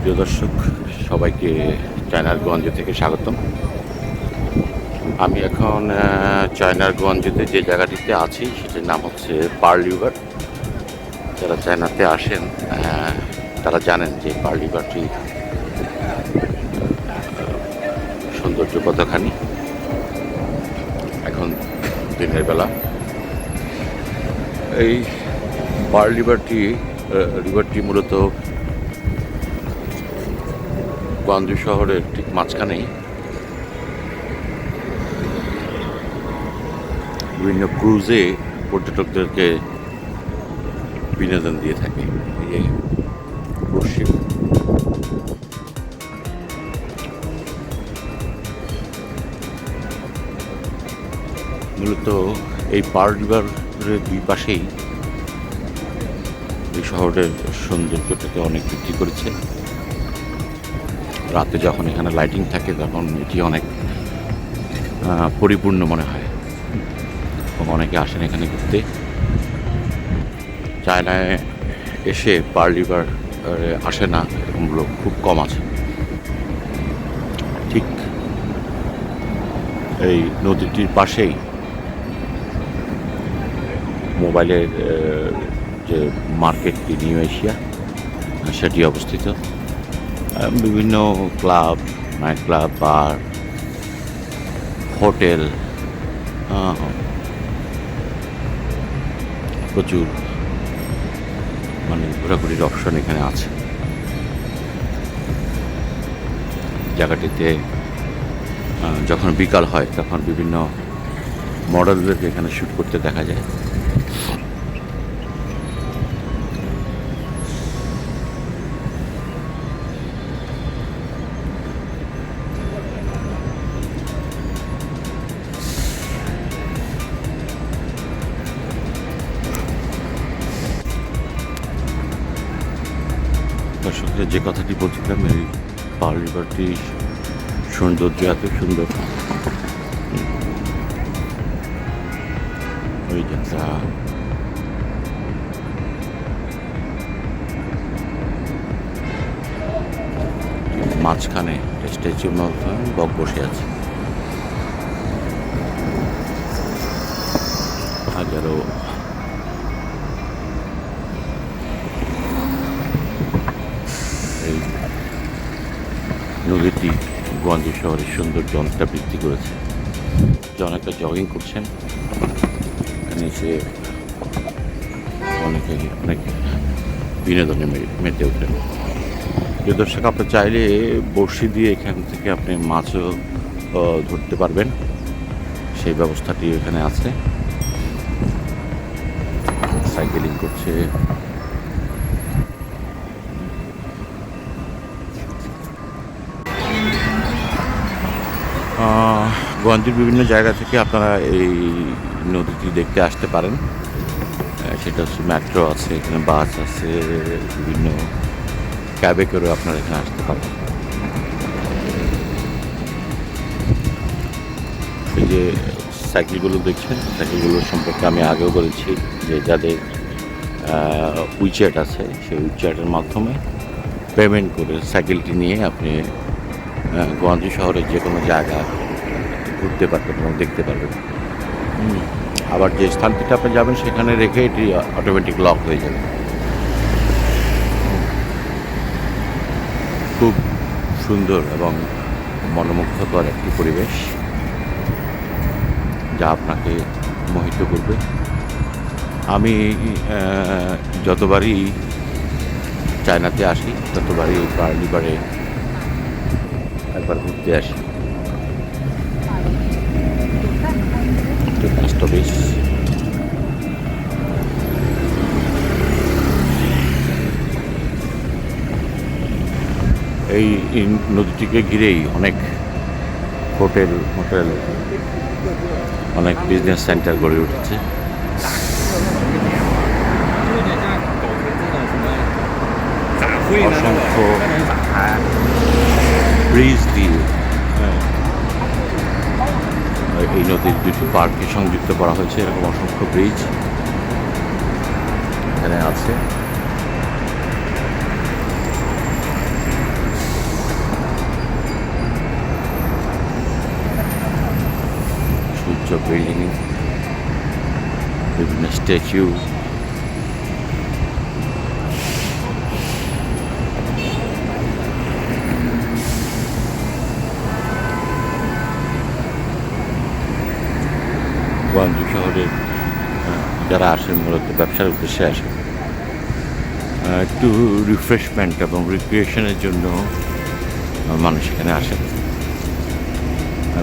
প্রিয় দর্শক সবাইকে চায়নারগঞ্জ থেকে স্বাগতম। আমি এখন আহ, চায়নারগঞ্জেতে যে জায়গাটিতে আছি সেটির নাম হচ্ছে পার্ল রিভার যারা চায়নাতে আসেন তারা জানেন যে পার্ল রিভারটি আহ, সৌন্দর্য কতখানি। এখন দিনের বেলা। এই পার্ল রিভারটি আহ, রিভারটি মূলত গঞ্জ শহরের ঠিক মাঝখানেই। বিভিন্ন ক্রুজে পর্যটকদেরকে বিনোদন দিয়ে থাকে। মূলত এই পার রিভারের দুই পাশেই এই শহরের সৌন্দর্যটাকে অনেক বৃদ্ধি করেছে। রাতে যখন এখানে লাইটিং থাকে, তখন এটি অনেক পরিপূর্ণ মনে হয়। এবং অনেকে আসেন এখানে ঘুরতে। চায়নায় এসে পার রিভার আসে না, এরকম লোক খুব কম আছে। ঠিক এই নদীটির পাশেই মোবাইলের যে মার্কেটটি নিউ এশিয়া, সেটি অবস্থিত। বিভিন্ন club night club bar, hotel প্রচুর মানে ঘোরাঘুরির অপশন এখানে আছে। জায়গাটিতে যখন বিকাল হয়, তখন বিভিন্ন মডেলদেরকে এখানে শ্যুট করতে দেখা যায়। দর্শকদের যে কথাটি বলছিলাম, এই পাল সৌন্দর্য এত সুন্দর। ওই যে একটা মাঝখানে স্ট্যাচুর মতো বক বসে আছে। হাজারো এই গঞ্জ শহরের সৌন্দর্য অনেকটা বৃদ্ধি করেছে। যে অনেকটা জগিং করছেন। নিচে অনেকে, অনেক বিনোদনে মেতে ওঠেন। প্রিয় দর্শক, আপনি চাইলে বড়শি দিয়ে এখান থেকে আপনি মাছও ধরতে পারবেন। সেই ব্যবস্থাটি এখানে আছে। সাইকেলিং করছে। গঞ্জের বিভিন্ন জায়গা থেকে আপনারা এই নদীটি দেখতে আসতে পারেন। সেটা হচ্ছে মেট্রো আছে, এখানে বাস আছে, বিভিন্ন ক্যাবে করে আপনারা এখানে আসতে পারেন। এই যে সাইকেলগুলো দেখছেন সাইকেলগুলো সম্পর্কে আমি আগেও বলেছি যে যাদের উইচ্যাট আছে, সেই উইচ্যাটের মাধ্যমে পেমেন্ট করে সাইকেলটি নিয়ে আপনি গঞ্জ শহরের যে কোনো জায়গা ঘুরতে পারবেন এবং দেখতে পারবেন। আবার যে স্থানটিতে আপনি যাবেন সেখানে রেখে এটি অটোমেটিক লক হয়ে যাবে। খুব সুন্দর এবং মনোমুগ্ধকর একটি পরিবেশ যা আপনাকে মোহিত করবে। আমি যতবারই চায়নাতে আসি ততবারই বার্লিবারে একবার ঘুরতে আসি। এই নদীটিকে ঘিরেই অনেক হোটেল হোটেল, অনেক বিজনেস সেন্টার গড়ে উঠেছে। অসংখ্য ব্রিজ দিয়ে হ্যাঁ। এই নদীর দুটি পার্ককে সংযুক্ত করা হয়েছে, এরকম অসংখ্য ব্রিজ এখানে আছে। সূর্য বিল্ডিং বিভিন্ন স্ট্যাচু গুয়াংজু শহরে যারা আসেন মূলত ব্যবসার উদ্দেশ্যে আসেন একটু রিফ্রেশমেন্ট এবং রিক্রিয়েশনের জন্য মানুষ এখানে আসেন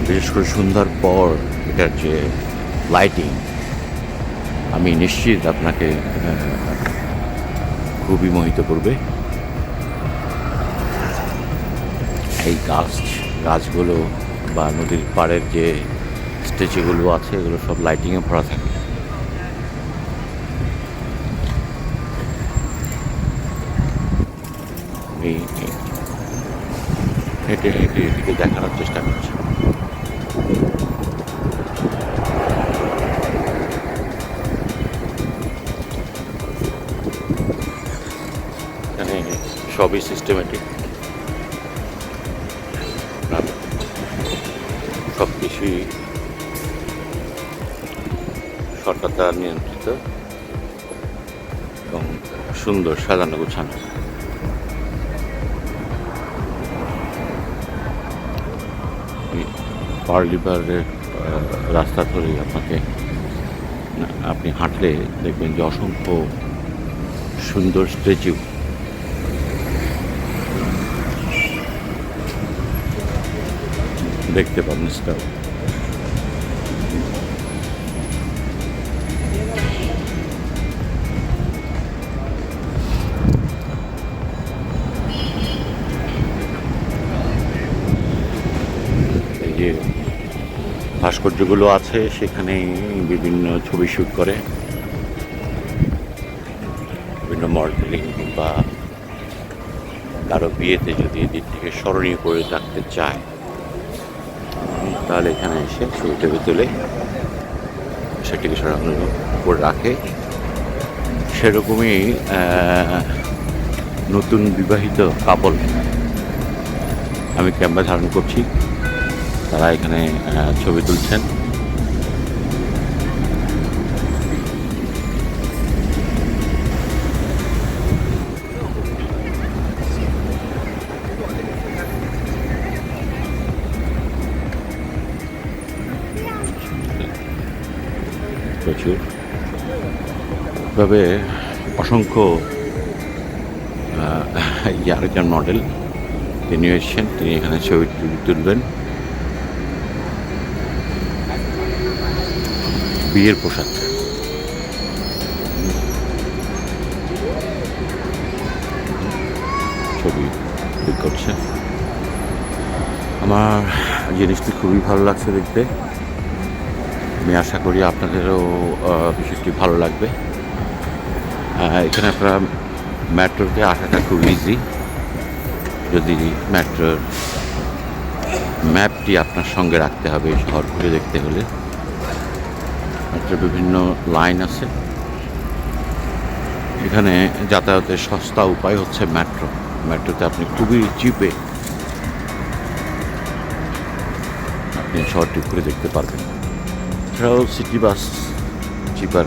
বিশেষ করে সন্ধ্যার পর এটার যে লাইটিং আমি নিশ্চিত আপনাকে খুবই মোহিত করবে। এই গাছ, গাছগুলো বা নদীর পাড়ের যে স্ট্যাচুগুলো আছে, এগুলো সব লাইটিংয়ে ভরা থাকে। এই- হেঁটে হেঁটে এদিকে দেখানোর চেষ্টা করছি। এখানে সবই সিস্টেমেটিক সব কিছুই সরকার দ্বারা নিয়ন্ত্রিত এবং সুন্দর সাজানো গোছানো। পার্লিবারের রাস্তা ধরেই আপনাকে আপনি হাঁটলে দেখবেন যে অসংখ্য সুন্দর স্ট্যাচু। দেখতে পাবেন স্টাও ভাস্কর্যগুলো আছে সেখানে বিভিন্ন ছবি শ্যুট করে। বিভিন্ন মডেলিং বা কারও বিয়েতে যদি এদিক থেকে স্মরণীয় করে রাখতে চায়, তাহলে এখানে এসে ছবি টবি তুলে সেটিকে স্মরণীয় করে রাখে। সেরকমই নতুন বিবাহিত কাপল আমি ক্যামেরা ধারণ করছি। তারা এখানে ছবি তুলছেন। প্রচুর। তবে অসংখ্য এই মডেল তিনি এসেছেন, তিনি এখানে ছবি তুলবেন। বিয়ের পোশাক। ছবি ক্লিক করছে। আমার জিনিসটি খুবই ভালো লাগছে দেখতে। আমি আশা করি আপনাদেরও বিষয়টি ভালো লাগবে। এখানে আপনারা মেট্রোতে আসাটা খুব ইজি যদি মেট্রোর ম্যাপটি আপনার সঙ্গে রাখতে হবে শহর ঘুরে দেখতে হলে। মেট্রোর বিভিন্ন লাইন আছে। এখানে যাতায়াতের সস্তা উপায় হচ্ছে মেট্রো। মেট্রোতে আপনি খুবই চিপে আপনি শহরটি ঘুরে দেখতে পারবেন। এছাড়াও সিটি বাস চিপার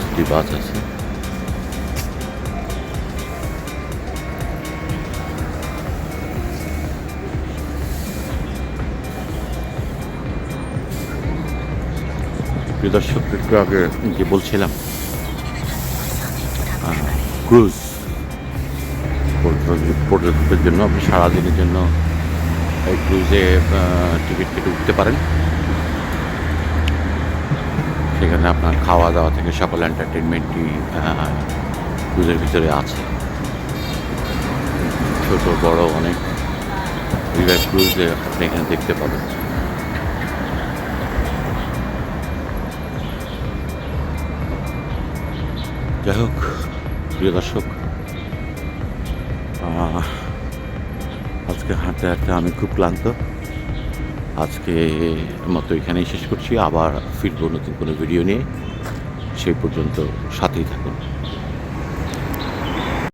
সিটি বাস আছে। প্রিয় দর্শক, একটু আগে যে বলছিলাম ক্রুজ পর্যটকদের জন্য আপনি সারাদিনের জন্য এই ক্রুজে টিকিট কেটে উঠতে পারেন। সেখানে আপনার খাওয়া দাওয়া থেকে সকল এন্টারটেনমেন্টই ক্রুজের ভিতরে আছে। ছোট, বড় অনেক ক্রুজে আপনি এখানে দেখতে পাবেন। যাই হোক, প্রিয় দর্শক আজকে হাঁটতে হাঁটতে আমি খুব ক্লান্ত। আজকে মতো এখানেই শেষ করছি। আবার ফিরবো নতুন কোনো ভিডিও নিয়ে। সেই পর্যন্ত সাথেই থাকুন।